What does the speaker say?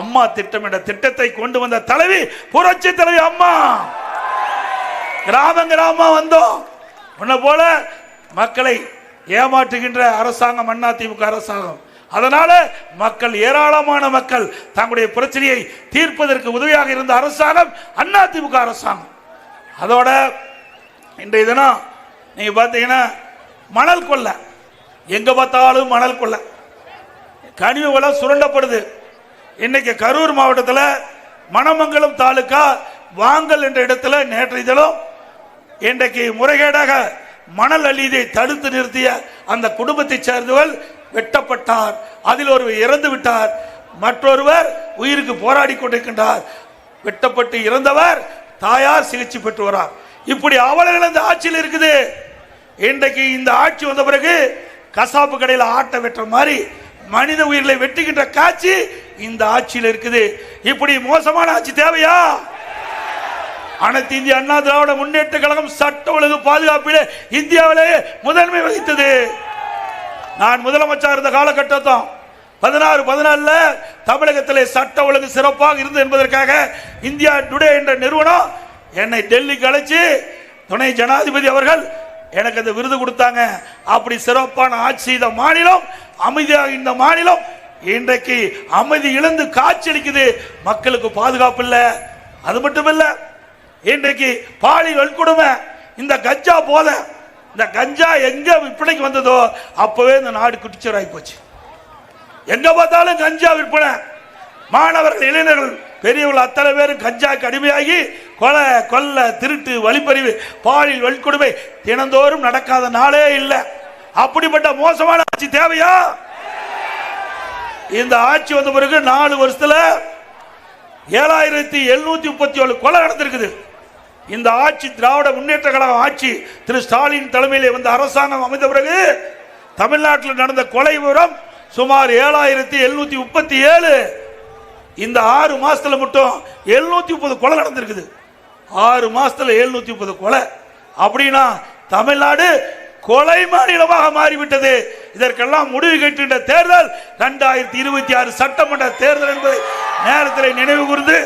அம்மா திட்டம் என்ற திட்டத்தை கொண்டு வந்த தலைவி புரட்சி தலைவி அம்மா. கிராமங்கிற அம்மா வந்தோம். உன்ன போல மக்களை ஏமாற்றுகின்ற அரசாங்கம் அண்ணா திமுக அரசாங்கம். அதனால மக்கள் ஏராளமான மக்கள் தங்களுடைய பிரச்சனையை தீர்ப்பதற்கு உதவியாக இருந்த அரசாங்கம் அண்ணா திமுக அரசாங்கம். அதோட இன்றைய தினம் நீங்க பார்த்தீங்கன்னா மணல் கொள்ள. எங்க பார்த்தாலும் மணல் கொள்ள. கனிவு வளம் சுரண்டப்படுது. இன்னைக்கு கரூர் மாவட்டத்தில் மணமங்கலம் தாலுக்கா வாங்கல் என்ற இடத்துல நேற்றைய தினம் இன்றைக்கு முறைகேடாக மணல் அள்ளியதை தடுத்து நிறுத்திய அந்த குடும்பத்தைச் சேர்ந்தவர் வெட்டப்பட்டார். அதில் ஒருவர் இறந்து விட்டார். மற்றொருவர் உயிருக்கு போராடி கொண்டிருக்கின்றார். வெட்டப்பட்டு இறந்தவர் தாயார் சிகிச்சை பெற்று வரார். இப்படி அவலங்கள் அந்த ஆட்சியில் இருக்குது. இன்றைக்கு இந்த ஆட்சி வந்த பிறகு கசாப்பு கடையில் ஆட்டை வெட்டுற மாதிரி மனித உயிர்களை வெட்டுகின்ற காட்சி இந்த ஆட்சியில் இருக்குது. இப்படி மோசமான ஆட்சி தேவையா? அனைத்து இந்திய அண்ணா திராவிட முன்னேற்ற கழகம் சட்ட ஒழுங்கு பாதுகாப்பிலே இந்தியாவிலேயே முதன்மை வகித்தது. நான் முதலமைச்சர் இருந்த காலகட்டத்தும் பதினாறு பதினாலுல தமிழகத்தில் சட்ட ஒழுங்கு சிறப்பாக இருந்தது என்பதற்காக இந்தியா டுடே என்ற நிறுவனம் என்னை டெல்லிக்கு அழைச்சி துணை ஜனாதிபதி அவர்கள் எனக்கு அந்த விருது கொடுத்தாங்க. அப்படி சிறப்பான ஆட்சி செய்த மாநிலம் அமைதியாக இந்த மாநிலம் இன்றைக்கு அமைதி இழந்து காட்சியளிக்குது மக்களுக்கு பாதுகாப்பு இல்லை. அது மட்டும் இல்லை இன்றைக்கு பாலியல் வன்கொடுமை இந்த கஞ்சா போத இந்த கஞ்சா எங்க விற்பனைக்கு வந்ததோ அப்பவே இந்த நாடு குட்டிச்சராகி போச்சு. எங்க பார்த்தாலும் கஞ்சா விற்பனை. மாணவர்கள் இளைஞர்கள் பெரியவர்கள் அத்தனை பேரும் கஞ்சாக்கு அடிமையாகி கொலை கொல்ல திருட்டு வழிப்பறிவு பாலியல் வன்கொடுமை தினந்தோறும் நடக்காத நாளே இல்லை. அப்படிப்பட்ட மோசமான ஆட்சி தேவையா? இந்த ஆட்சி வந்த பிறகு நாலு வருஷத்துல ஏழாயிரத்தி எழுநூத்தி முப்பத்தி ஏழு கொலை நடந்திருக்குது. இந்த ஆட்சி திராவிட முன்னேற்ற கழகம் ஆட்சி திரு ஸ்டாலின் தலைமையிலே வந்த அரசாங்கம் அமைந்த பிறகு தமிழ்நாட்டில் நடந்த கொலை விவரம் சுமார் ஏழாயிரத்தி எழுநூத்தி முப்பத்தி ஏழு. இந்த ஆறு மாசத்துல மட்டும் எழுநூத்தி முப்பது கொலை நடந்திருக்குது. ஆறு மாசத்துல எழுநூத்தி முப்பது கொலை. அப்படின்னா தமிழ்நாடு கொலை மாநிலமாக மாறிவிட்டது. இதற்கெல்லாம் முடிவு கட்டுகின்ற தேர்தல் இரண்டாயிரத்தி இருபத்தி ஆறு சட்டமன்ற தேர்தல் என்பதை நேரத்தில் நினைவு கூர்ந்து